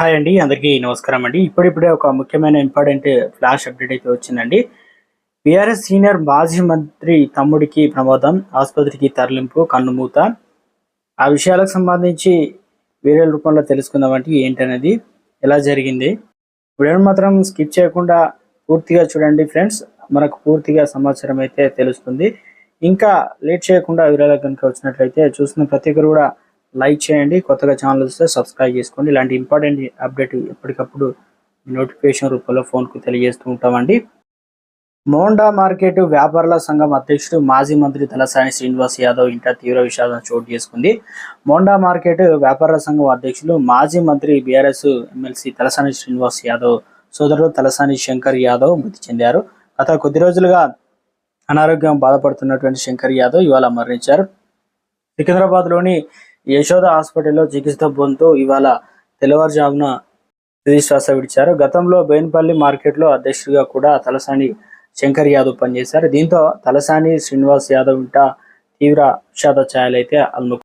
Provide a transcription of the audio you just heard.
Hi అండి అందరికీ నమస్కారం అండి. ఇప్పుడిప్పుడే ఒక ముఖ్యమైన ఇంపార్టెంట్ ఫ్లాష్ అప్డేట్ అయితే వచ్చిందండి. బీఆర్ఎస్ సీనియర్ మాజీ మంత్రి తమ్ముడికి ప్రమాదం ఆసుపత్రికి తరలింపు కన్నుమూత ఆ విషయాలకు సంబంధించి వేరే రూపంలో తెలుసుకుందామంటే ఏంటనేది ఎలా జరిగింది? వీడియోని మాత్రం స్కిప్ చేయకుండా పూర్తిగా చూడండి ఫ్రెండ్స్. మనకు పూర్తిగా సమాచారం అయితే తెలుస్తుంది. ఇంకా లేట్ చేయకుండా వివరాలకు కనుక వచ్చినట్లయితే చూసిన ప్రతి ఒక్కరు కూడా లైక్ చేయండి కొత్తగా ఛానల్ వస్తే సబ్స్క్రైబ్ చేసుకోండి. ఇలాంటి ఇంపార్టెంట్ అప్డేట్ ఎప్పటికప్పుడు నోటిఫికేషన్ రూపంలో ఫోన్కు తెలియజేస్తూ ఉంటామండి. మోండా మార్కెట్ వ్యాపారుల సంఘం అధ్యక్షుడు మాజీ మంత్రి తలసాని శ్రీనివాస్ యాదవ్ ఇంట తీవ్ర విషాదం చోటు చేసుకుంది. మోండా మార్కెట్ వ్యాపారుల సంఘం అధ్యక్షులు మాజీ మంత్రి బీఆర్ఎస్ ఎమ్మెల్సీ తలసాని శ్రీనివాస్ యాదవ్ సోదరుడు తలసాని శంకర్ యాదవ్ మృతి చెందారు. గత కొద్ది రోజులుగా అనారోగ్యం బాధపడుతున్నటువంటి శంకర్ యాదవ్ ఇవాళ మరణించారు. సికింద్రాబాద్లోని యశోద హాస్పిటల్లో చికిత్స పొందుతూ ఇవాళ తెల్లవారుజామున తుది విడిచారు. గతంలో బెయిన్పల్లి మార్కెట్లో అధ్యక్షుడిగా కూడా తలసాని శంకర్ యాదవ్ పనిచేశారు. దీంతో తలసాని శ్రీనివాస్ యాదవ్ ఇంట తీవ్ర విషాద ఛాయలైతే అల్లు